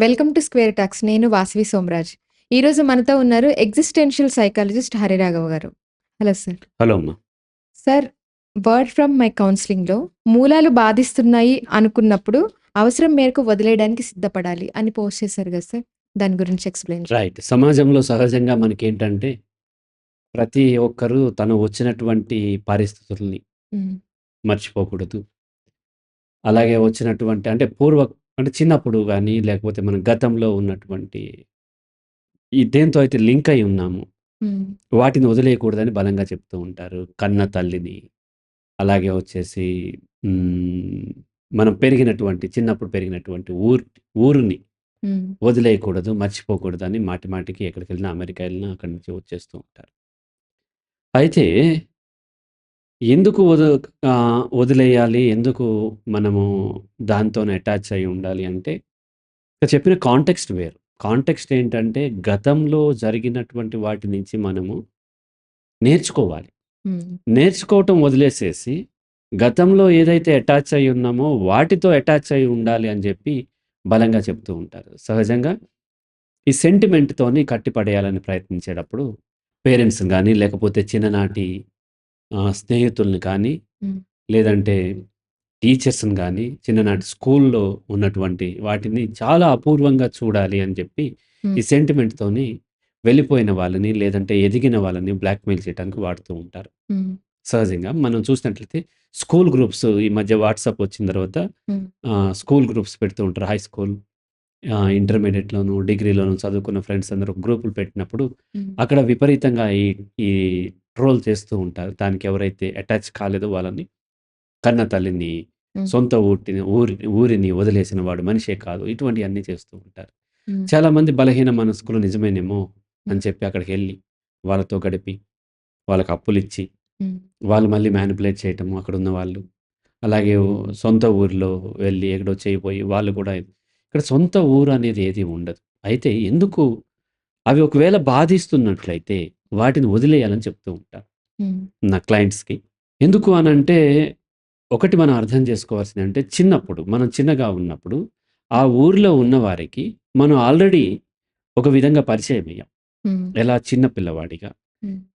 Welcome to square talks. నేను వాసవి సోమరాజ్. ఈరోజు మనతో ఉన్నారు ఎగ్జిస్టెన్షియల్ సైకాలజిస్ట్ హరిరాఘవ్ గారు. Hello sir. హలో అమ్మా. సార్ వర్డ్ ఫ్రమ్ మై కౌన్సిలింగ్లో మూలాలు బాధిస్తున్నాయి అనుకున్నప్పుడు అవసరం మేరకు వదిలేయడానికి సిద్ధపడాలి అని పోస్ట్ చేశారు కదా సార్. దాని గురించి ఎక్స్ప్లెయిన్ రైట్. సమాజంలో సహజంగా మనకి ఏంటంటే ప్రతి ఒక్కరూ తను వచ్చినటువంటి పరిస్థితుల్ని మర్చిపోకూడదు. అలాగే వచ్చినటువంటి అంటే పూర్వ అంటే చిన్నప్పుడు కానీ లేకపోతే మన గతంలో ఉన్నటువంటి ఈ దేంతో అయితే లింక్ అయి ఉన్నాము. వాటిని వదిలేయకూడదని బలంగా చెప్తూ ఉంటారు. కన్న తల్లిని అలాగే వచ్చేసి మనం పెరిగినటువంటి చిన్నప్పుడు పెరిగినటువంటి ఊరు ఊరిని వదిలేయకూడదు మర్చిపోకూడదు అని మాటి మాటికి ఎక్కడికి వెళ్ళినా అమెరికా వెళ్ళినా అక్కడి నుంచి వచ్చేస్తూ ఉంటారు. అయితే ఎందుకు వద వదిలేయాలి? ఎందుకు మనము దాంతోనే అటాచ్ అయి ఉండాలి అంటే ఇక్కడ చెప్పిన కాంటెక్స్ట్ వేరు. కాంటెక్స్ట్ ఏంటంటే గతంలో జరిగినటువంటి వాటి నుంచి మనము నేర్చుకోవాలి. నేర్చుకోవటం వదిలేసేసి గతంలో ఏదైతే అటాచ్ అయి ఉన్నామో వాటితో అటాచ్ అయి ఉండాలి అని చెప్పి బలంగా చెప్తూ ఉంటారు. సహజంగా ఈ సెంటిమెంట్తోని కట్టిపడేయాలని ప్రయత్నించేటప్పుడు పేరెంట్స్ కానీ లేకపోతే చిన్ననాటి స్నేహితుల్ని కానీ. లేదంటే టీచర్స్ని కానీ చిన్ననాటి స్కూల్లో ఉన్నటువంటి వాటిని చాలా అపూర్వంగా చూడాలి అని చెప్పి. ఈ సెంటిమెంట్తోని వెళ్ళిపోయిన వాళ్ళని లేదంటే ఎదిగిన వాళ్ళని బ్లాక్మెయిల్ చేయడానికి వాడుతూ ఉంటారు. సహజంగా మనం చూసినట్లయితే స్కూల్ గ్రూప్స్ ఈ మధ్య వాట్సాప్ వచ్చిన తర్వాత స్కూల్ గ్రూప్స్ పెడుతూ ఉంటారు. హై స్కూల్ ఆ, ఇంటర్మీడియట్లోను డిగ్రీలోను చదువుకున్న ఫ్రెండ్స్ అందరూ గ్రూపులు పెట్టినప్పుడు అక్కడ విపరీతంగా ఈ ఈ ట్రోల్ చేస్తూ ఉంటారు. దానికి ఎవరైతే అటాచ్ కాలేదో వాళ్ళని కన్న తల్లిని. సొంత ఊటిని ఊరి ఊరిని వదిలేసిన వాడు మనిషే కాదు. ఇటువంటి అన్నీ చేస్తూ ఉంటారు. చాలా మంది బలహీన మనస్కులు నిజమేనేమో అని చెప్పి అక్కడికి వెళ్ళి వాళ్ళతో గడిపి వాళ్ళకి అప్పులు ఇచ్చి వాళ్ళు మళ్ళీ మ్యానిపులేట్ చేయటము అక్కడ ఉన్న వాళ్ళు. అలాగే సొంత ఊరిలో వెళ్ళి ఎక్కడో చేయిపోయి వాళ్ళు కూడా ఇక్కడ సొంత ఊరు అనేది ఏది ఉండదు. అయితే ఎందుకు అవి ఒకవేళ బాధిస్తున్నట్లయితే వాటిని వదిలేయాలని చెప్తూ ఉంటాను నా క్లయింట్స్కి. ఎందుకు అని అంటే ఒకటి మనం అర్థం చేసుకోవాల్సింది అంటే చిన్నప్పుడు మనం చిన్నగా ఉన్నప్పుడు ఆ ఊరిలో ఉన్న వారికి మనం ఆల్రెడీ ఒక విధంగా పరిచయం అయ్యాం. ఎలా? చిన్న పిల్లవాడిగా.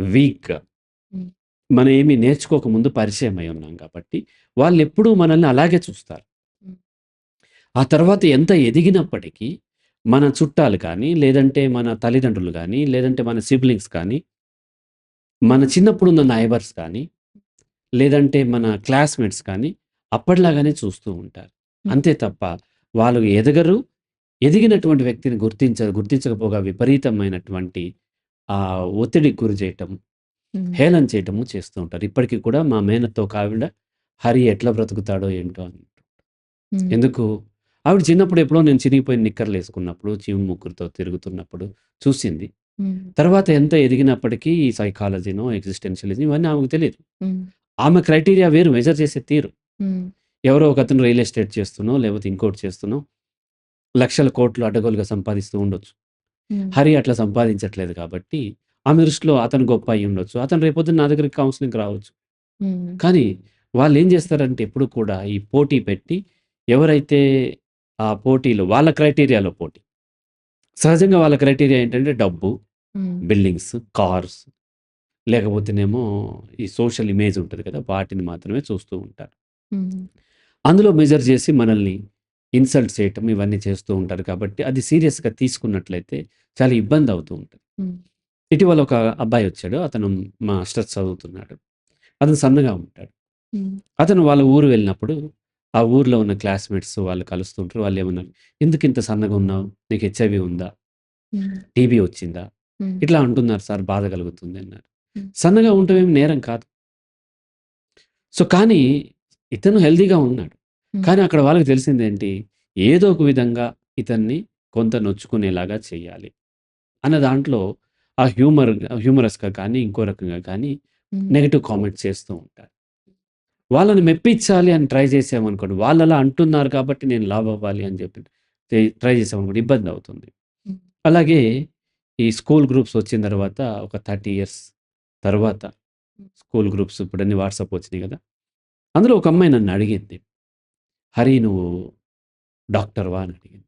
వీక్గా. మనం ఏమీ నేర్చుకోకముందు పరిచయం అయి ఉన్నాం కాబట్టి వాళ్ళు ఎప్పుడూ మనల్ని అలాగే చూస్తారు. ఆ తర్వాత ఎంత ఎదిగినప్పటికీ మన చుట్టాలు కానీ లేదంటే మన తల్లిదండ్రులు కానీ లేదంటే మన సిబ్లింగ్స్ కానీ మన చిన్నప్పుడు ఉన్న నైబర్స్ కానీ లేదంటే మన క్లాస్మేట్స్ కానీ అప్పటిలాగానే చూస్తూ ఉంటారు. అంతే తప్ప వాళ్ళు ఎదగరు ఎదిగినటువంటి వ్యక్తిని గుర్తించ గుర్తించకపోగా విపరీతమైనటువంటి ఆ ఒత్తిడికి గురి చేయటం హేళన చేయటము చేస్తూ ఉంటారు. ఇప్పటికీ కూడా మా మేనత్తో కావిడ హరి ఎట్లా బ్రతుకుతాడో ఏంటో అని ఎందుకు? ఆవిడ చిన్నప్పుడు ఎప్పుడో నేను చిరిగిపోయిన నిక్కర్లు వేసుకున్నప్పుడు చీము ముక్కురుతో తిరుగుతున్నప్పుడు చూసింది. తర్వాత ఎంత ఎదిగినప్పటికీ ఈ సైకాలజీనో ఎగ్జిస్టెన్షియలిజం ఇవన్నీ ఆమెకు తెలియదు ఆమె క్రైటీరియా వేరు మెజర్ చేసే తీరు. ఎవరో ఒక అతను రియల్ ఎస్టేట్ చేస్తున్నో లేకపోతే ఇంకోటి చేస్తున్నో లక్షల కోట్లు అడ్డగోలుగా సంపాదిస్తూ ఉండొచ్చు. హరి అట్లా సంపాదించట్లేదు కాబట్టి ఆమె దృష్టిలో అతను గొప్ప అయి ఉండొచ్చు. అతను రేపొద్దున నా దగ్గరికి కౌన్సిలింగ్ రావచ్చు. కానీ వాళ్ళు ఏం చేస్తారంటే ఎప్పుడు కూడా ఈ పోటీ పెట్టి ఎవరైతే పోటీలో వాళ్ళ క్రైటీరియాలో పోటీ. సహజంగా వాళ్ళ క్రైటీరియా ఏంటంటే డబ్బు బిల్డింగ్స్ కార్స్ లేకపోతేనేమో ఈ సోషల్ ఇమేజ్ ఉంటుంది కదా వాటిని మాత్రమే చూస్తూ ఉంటారు. అందులో మెజర్ చేసి మనల్ని ఇన్సల్ట్ చేయటం ఇవన్నీ చేస్తూ ఉంటారు కాబట్టి అది సీరియస్గా తీసుకున్నట్లయితే చాలా ఇబ్బంది అవుతూ ఉంటుంది. ఇటీవల ఒక అబ్బాయి వచ్చాడు అతను మాస్టర్స్ చదువుతున్నాడు. అతను సన్నగా ఉంటాడు. అతను వాళ్ళ ఊరు వెళ్ళినప్పుడు ఆ ఊర్లో ఉన్న క్లాస్మేట్స్ వాళ్ళు కలుస్తుంటారు. వాళ్ళు ఏమన్నారు ఎందుకు ఇంత సన్నగా ఉన్నావు? నీకు హెచ్ఐవి ఉందా? టీబీ వచ్చిందా? ఇట్లా అంటున్నారు సార్ బాధ కలుగుతుంది అన్నారు. సన్నగా ఉండటం ఏం నేరం కాదు. సో కానీ ఇతను హెల్దీగా ఉన్నాడు. కానీ అక్కడ వాళ్ళకి తెలిసింది ఏంటి? ఏదో ఒక విధంగా ఇతన్ని కొంత నొచ్చుకునేలాగా చేయాలి అన్న దాంట్లో ఆ హ్యూమర్ హ్యూమరస్గా కానీ ఇంకో రకంగా కానీ నెగిటివ్ కామెంట్స్ చేస్తూ ఉంటారు. వాళ్ళని మెప్పించాలి అని ట్రై చేసామనుకోండి వాళ్ళు అలా అంటున్నారు కాబట్టి నేను లావ్ అవ్వాలి అని చెప్పి ట్రై చేసామనుకోండి ఇబ్బంది అవుతుంది. అలాగే ఈ స్కూల్ గ్రూప్స్ వచ్చిన తర్వాత ఒక థర్టీ ఇయర్స్ తర్వాత స్కూల్ గ్రూప్స్ ఇప్పుడు అన్ని వాట్సాప్ వచ్చినాయి కదా అందులో ఒక అమ్మాయి నన్ను అడిగింది హరి నువ్వు డాక్టర్వా అని అడిగింది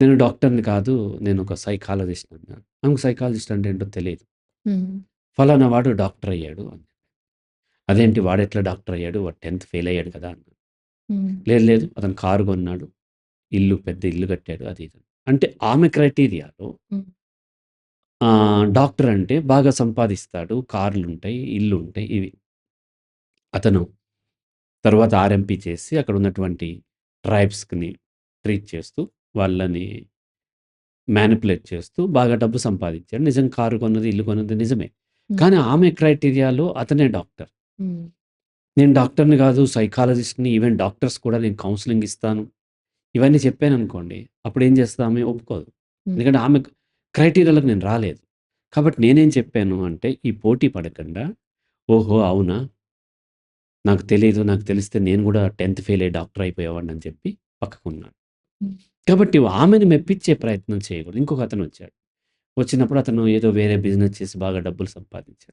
నేను డాక్టర్‌ని కాదు. నేను ఒక సైకాలజిస్ట్ అన్నాను. ఆమెకు సైకాలజిస్ట్ అంటే ఏంటో. హ్మ్. ఫలానా వాడు డాక్టర్ అయ్యాడు అని. అదేంటి వాడెట్లా డాక్టర్ అయ్యాడు? వాడు 10థ్ ఫెయిల్ అయ్యాడు కదా! అన్నా. హ్మ్. లేదు లేదు. అతను కారు కొన్నాడు. ఇల్లు పెద్ద ఇల్లు కట్టాడు. అది ఇది. అంటే ఆమె క్రైటీరియాలో డాక్టర్ అంటే బాగా సంపాదిస్తాడు. కార్లుంటాయి, ఇల్లుంటాయి ఇవి. అతను తర్వాత ఆర్ఎంపీ చేసి అక్కడ ఉన్నటువంటి ట్రైబ్స్‌ని ట్రీట్ చేస్తూ, వాళ్ళని మ్యానిపులేట్ చేస్తూ బాగా డబ్బు సంపాదించాడు. నిజం కారు కొన్నది, ఇల్లు కొన్నది నిజమే. కానీ ఆమె క్రైటీరియాలో అతనే డాక్టర్. హ్మ్. నేను డాక్టర్‌ని కాదు, సైకాలజిస్ట్‌ని ఈవెన్ డాక్టర్స్ కూడా నేను కౌన్సెలింగ్ ఇస్తాను. ఇవన్నీ చెప్పాననుకోండి. అప్పుడేం చేస్తది ఆమె ఒప్పుకోదు. హ్మ్. ఎందుకంటే ఆమె క్రైటీరియాలోకి నేను రాలేదు. కాబట్టి నేనేం చెప్పాను అంటే, ఈ పోటీ పడకుండా, ఓహో! అవునా? నాకు తెలీదు. నాకు తెలిస్తే నేను కూడా 10థ్ ఫెయిల్ అయ్యి డాక్టర్ అయిపోయేవాడిని అని చెప్పి పక్కకున్నాను. హ్మ్. కాబట్టి ఆమెని మెప్పించే ప్రయత్నం చేయకూడదు. ఇంకొక అతనొచ్చాడు. వచ్చినప్పుడు అతను ఏదో వేరే బిజినెస్ చేసి బాగా డబ్బులు సంపాదించాడు.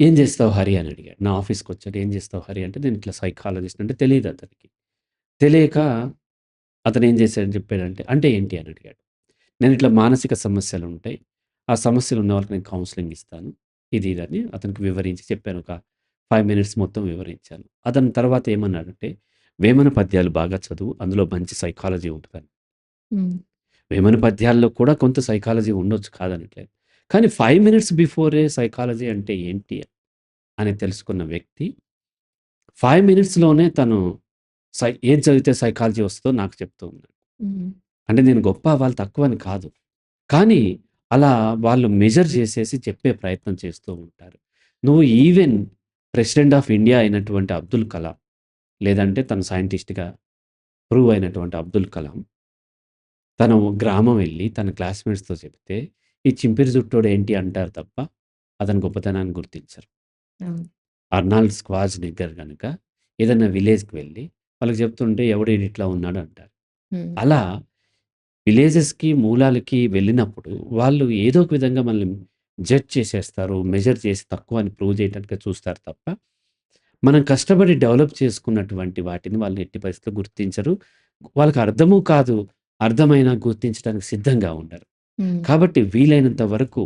ఏం చేస్తావు హరి అని అడిగాడు. నా ఆఫీస్‌కొచ్చాడు. ఏం చేస్తావు హరి అంటే నేను ఇట్లా సైకాలజిస్ట్ అంటే తెలీదు అతనికి. తెలియక అతను ఏం చేశాడని చెప్పాడంటే, అంటే ఏంటి అని అడిగాడు. నేను ఇట్లా మానసిక సమస్యలుంటాయి. ఆ సమస్యలు ఉన్న వాళ్ళకి నేను కౌన్సెలింగ్ ఇస్తాను. ఇది ఇది అని అతనికి వివరించి చెప్పాను. ఒక 5 మినిట్స్ మొత్తం వివరించాను. అతను తర్వాత ఏమన్నాడంటే, వేమన పద్యాలు బాగా చదువు. అందులో మంచి సైకాలజీ ఉంటదని. వేమన పద్యాల్లో కూడా కొంత సైకాలజీ ఉండొచ్చు కాదనట్లేదు. కానీ 5 మినిట్స్ బిఫోరే సైకాలజీ అంటే ఏంటి అని తెలుసుకున్న వ్యక్తి 5 మినిట్స్‌లోనే తను సై ఏది చదివితే సైకాలజీ వస్తదో నాకు చెప్తూ ఉన్నాడు. అంటే నేను గొప్ప, వాళ్ళు తక్కువ అని కాదు. కానీ అలా వాళ్ళు మెజర్ చేసేసి చెప్పే ప్రయత్నం చేస్తూ ఉంటారు. నువ్వు ఈవెన్ ప్రెసిడెంట్ ఆఫ్ ఇండియా అయినటువంటి అబ్దుల్ కలాం, లేదంటే తను సైంటిస్ట్‌గా ప్రూవ్ అయినటువంటి అబ్దుల్ కలాం తను గ్రామం వెళ్ళి తన క్లాస్‌మేట్స్‌తో చెప్తే, ఈ చింపిరి జుట్టోడు ఏంటి అంటారు తప్ప, అతని గొప్పతనాన్ని గుర్తించరు. అర్నాల్డ్ స్క్వార్జ్‌నెగ్గర్ గనుక ఏదైనా విలేజ్‌కి వెళ్ళి వాళ్ళకి చెప్తుంటే ఎవడు ఈడిట్లా ఉన్నాడు అంటారు. అలా విలేజెస్‌కి, మూలాలకి వెళ్ళినప్పుడు వాళ్ళు ఏదో ఒక విధంగా మనల్ని జడ్జ్ చేసేస్తారు. మెజర్ చేసి తక్కువ అని ప్రూవ్ చేయటానికే చూస్తారు తప్ప, మనం కష్టపడి డెవలప్ చేసుకున్నటువంటి వాటిని వాళ్ళు ఎట్టి పరిస్థితిలో గుర్తించరు. వాళ్ళకి అర్థము కాదు. అర్థమైనా గుర్తించడానికి సిద్ధంగా ఉండరు. కాబట్టి వీలైనంత వరకు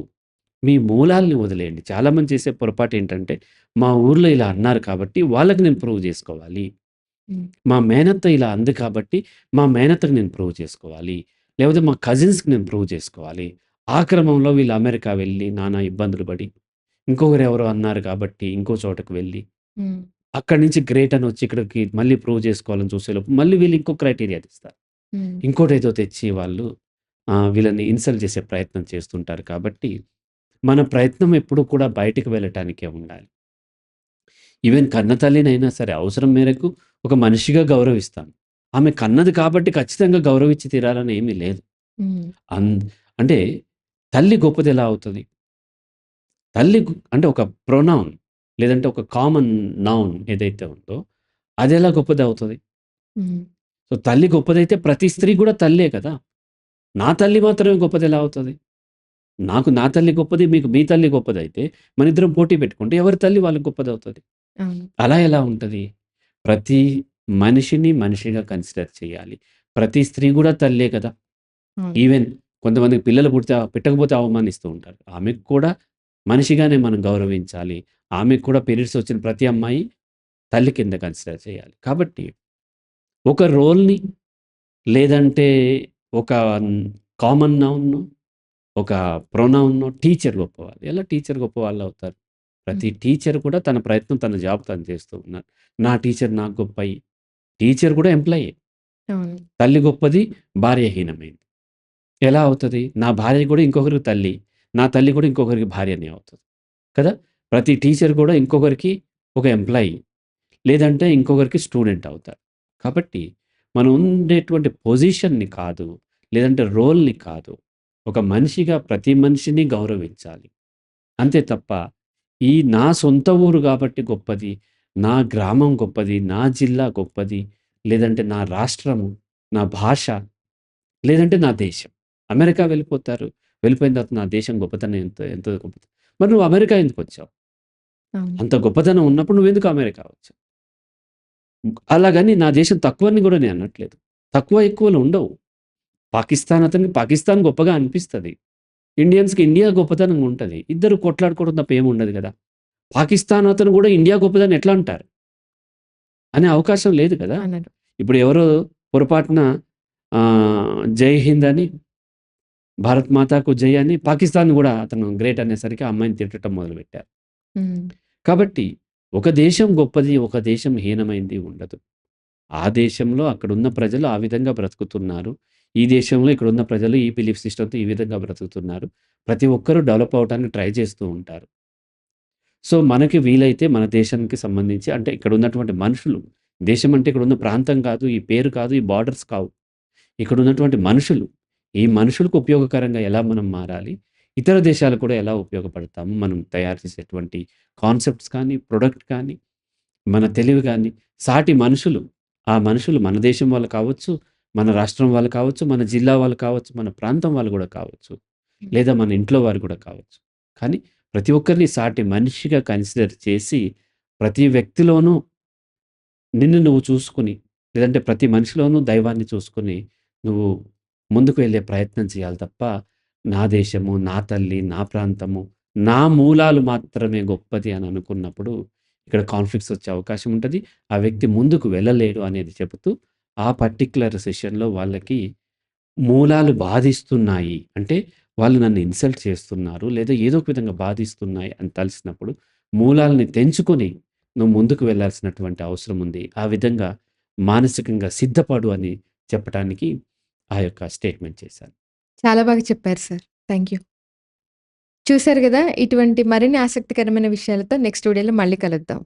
మీ మూలాల్ని వదిలేయండి. చాలామంది చేసే పొరపాటు ఏంటంటే, మా ఊర్లో ఇలా అన్నారు కాబట్టి వాళ్ళకి నేను ప్రూవ్ చేసుకోవాలి. మా మేనత్త ఇలా అంది కాబట్టి మా మేనత్తకి నేను ప్రూవ్ చేసుకోవాలి. లేకపోతే మా కజిన్స్‌కి నేను ప్రూవ్ చేసుకోవాలి. ఆ క్రమంలో వీళ్ళు అమెరికా వెళ్ళి నానా ఇబ్బందులు పడి, ఇంకొకరు ఎవరో అన్నారు కాబట్టి ఇంకో చోటకి హ్మ్. అక్కడి నుంచి గ్రేట్ అని వచ్చి ఇక్కడికి మళ్ళీ ప్రూవ్ చేసుకోవాలని చూసేలోపు మళ్ళీ వీళ్ళు ఇంకో క్రైటీరియా తెస్తారు. హ్మ్. ఇంకోటేదో తెచ్చి వాళ్ళు వీళ్ళని ఇన్సల్ట్ చేసే ప్రయత్నం చేస్తుంటారు కాబట్టి, మన ప్రయత్నం ఎప్పుడూ కూడా బయటికి వెళ్ళటానికే ఉండాలి. ఈవెన్ కన్న తల్లినైనా సరే అవసరం మేరకు ఒక మనిషిగా గౌరవిస్తాను. ఆమె కన్నది కాబట్టి ఖచ్చితంగా గౌరవించి తీరాలని ఏమీ లేదు. అంటే తల్లి గొప్పది ఎలా అవుతది? తల్లి అంటే ఒక ప్రొనౌన్ లేదంటే ఒక కామన్ నౌన్ ఏదైతే ఉందో అదెలా గొప్పదవుతది? హ్మ్. సో, తల్లి గొప్పదైతే ప్రతి స్త్రీ కూడా తల్లే కదా! నా తల్లి మాత్రమే గొప్పదెలా అవుతది? నాకు నా తల్లి గొప్పది, మీకు మీ తల్లి గొప్పదైతే మనిద్దరం పోటీ పెట్టుకుంటే ఎవరి తల్లి వాళ్ళకి గొప్పదవుతది. అవును. అలా ఎలా ఉంటది? ప్రతి మనిషిని మనిషిగా కన్సిడర్ చేయాలి. ప్రతి స్త్రీ కూడా తల్లే కదా! ఈవెన్ కొంతమందికి పిల్లలు పుడితే పుట్టకపోతే అవమానిస్తూ ఉంటారు. ఆమెకు కూడా మనిషిగానే మనం గౌరవించాలి. ఆమెకు కూడా పీరియడ్స్ వచ్చిన ప్రతి అమ్మాయి తల్లి కింద కన్సిడర్ చేయాలి. కాబట్టి ఒక రోల్‌ని లేదంటే ఒక కామన్ నౌన్‌ను, ఒక ప్రొనౌన్‌ను టీచర్ గొప్పవాళ్ళు. ఎలా టీచర్ గొప్పవాళ్ళవుతారు? ప్రతి హ్మ్. టీచర్ కూడా తన ప్రయత్నం, తన జాబ్ తను చేస్తూ ఉన్నారు. నా టీచర్ నాకు గొప్పయి. టీచర్ కూడా ఎంప్లాయే. తల్లి గొప్పది, భార్య హీనమైంది. ఎలా అవుతది? నా భార్య కూడా ఇంకొకరికి తల్లి. నా తల్లి కూడా ఇంకొకరికి భార్యనే అవుతది. కదా! ప్రతి టీచర్ కూడా ఇంకొకరికి ఒక ఎంప్లాయీ. లేదంటే ఇంకొకరికి స్టూడెంట్ అవుతారు. కాబట్టి మనం ఉండేటువంటి పొజిషన్‌ని కాదు, లేదంటే రోల్‌ని కాదు. ఒక మనిషిగా ప్రతి మనిషిని గౌరవించాలి. అంతే తప్ప ఈ నా సొంత ఊరు కాబట్టి గొప్పది, నా గ్రామం గొప్పది, నా జిల్లా గొప్పది, లేదంటే నా రాష్ట్రము, నా భాష, లేదంటే నా దేశం. అమెరికా వెళ్ళిపోతారు. వెళ్ళిపోయిన తర్వాత నా దేశం గొప్పతనం ఎంత ఎంత గొప్పతనం. మరి నువ్వు అమెరికా ఎందుకొచ్చావు? అవును. అంత గొప్పతనం ఉన్నప్పుడు నువ్వెందుకు అమెరికా వచ్చావు? అలాగని నా దేశం తక్కువని కూడా నేను అనట్లేదు. తక్కువ ఎక్కువలు ఉండవు. పాకిస్తాన్ అతనికి పాకిస్తాన్ గొప్పగా అనిపిస్తది. ఇండియన్స్‌కి ఇండియా గొప్పతనంగా ఉంటది. ఇద్దరు కొట్లాడుకోవడం తప్ప ఏమి ఉండదు గదా! పాకిస్తాన్ అతను గూడా ఇండియా గొప్పదని ఎట్లా అంటారు? అనే అవకాశం లేదు కదా! ఇప్పుడు ఎవరో పొరపాటున జై హింద్ అని, భారత్ మాతాకు జై అని పాకిస్తాన్ గూడా అతను గ్రేట్ అనేసరికి ఆ అమ్మాయిని తిట్టటం మొదలుపెట్టారు. కాబట్టి ఒక దేశం గొప్పది, ఒక దేశం హీనమైంది ఉండదు. ఆ దేశంలో అక్కడున్న ప్రజలు ఆ విధంగా బ్రతుకుతున్నారు. ఈ దేశంలో ఇక్కడున్న ప్రజలు ఈ బిలీఫ్ సిస్టమ్‌తో ఈ విధంగా బ్రతుకుతున్నారు. ప్రతి ఒక్కరూ డెవలప్ అవ్వటానికి ట్రై చేస్తూ ఉంటారు. సో, మనకి వీలైతే మన దేశానికి సంబంధించి అంటే ఇక్కడ ఉన్నటువంటి మనుషులు, దేశం అంటే ఇక్కడున్న ప్రాంతం కాదు, ఈ పేరు కాదు, ఈ బార్డర్స్ కావు. ఇక్కడ ఉన్నటువంటి మనుషులు, ఈ మనుషులకు ఉపయోగకరంగా ఎలా మనం మారాలి? ఇతర దేశాలకు కూడా ఎలా ఉపయోగపడతాము? మనం తయారు చేసేటువంటి కాన్సెప్ట్స్ కానీ, ప్రొడక్ట్ కానీ, మన తెలివి గాని, సాటి మనుషులు, ఆ మనుషులు మన దేశం వాళ్ళు కావచ్చు, మన రాష్ట్రం వాళ్ళు కావచ్చు, మన జిల్లా వాళ్ళు కావచ్చు, మన ప్రాంతం వాళ్ళు గూడా కావచ్చు. లేదా మన ఇంట్లో వారు కూడా కావచ్చు. కానీ ప్రతి ఒక్కరిని సాటి మనిషిగా కన్సిడర్ చేసి, ప్రతి వ్యక్తిలోనూ నిన్ను నువ్వు చూసుకొని, లేదంటే ప్రతి మనిషిలోనూ దైవాన్ని చూసుకొని, నువ్వు ముందుకు వెళ్ళే ప్రయత్నం చేయాలి తప్ప, నా దేశము, నా తల్లి, నా ప్రాంతము, నా మూలాలు మాత్రమే గొప్పది అని అనుకున్నప్పుడు, ఇక్కడ కాన్‌ఫ్లిక్ట్స్ వచ్చే అవకాశం ఉంటుంది ఆ వ్యక్తి ముందుకు వెళ్ళలేడు అనేది చెబుతూ, ఆ పర్టిక్యులర్ సెషన్‌లో వాళ్ళకి మూలాలు బాధిస్తున్నాయి. అంటే వాళ్ళు నన్ను ఇన్సల్ట్ చేస్తున్నారు. లేదా ఏదో ఒక విధంగా బాధిస్తున్నాయి అని తలిసినప్పుడు, మూలాలని తెంచుకొని నువ్వు ముందుకు వెళ్ళాల్సినటువంటి అవసరం ఉంది. ఆ విధంగా మానసికంగా సిద్ధపడు అని చెప్పటానికి ఆ యొక్క స్టేట్‌మెంట్ చేశాను. చాలా బాగా చెప్పారు సార్. Thank you. చూశారు గదా! ఇటువంటి మరిన్ని ఆసక్తికరమైన విషయాలతో నెక్స్ట్ వీడియోలో మళ్ళీ కలుద్దాం.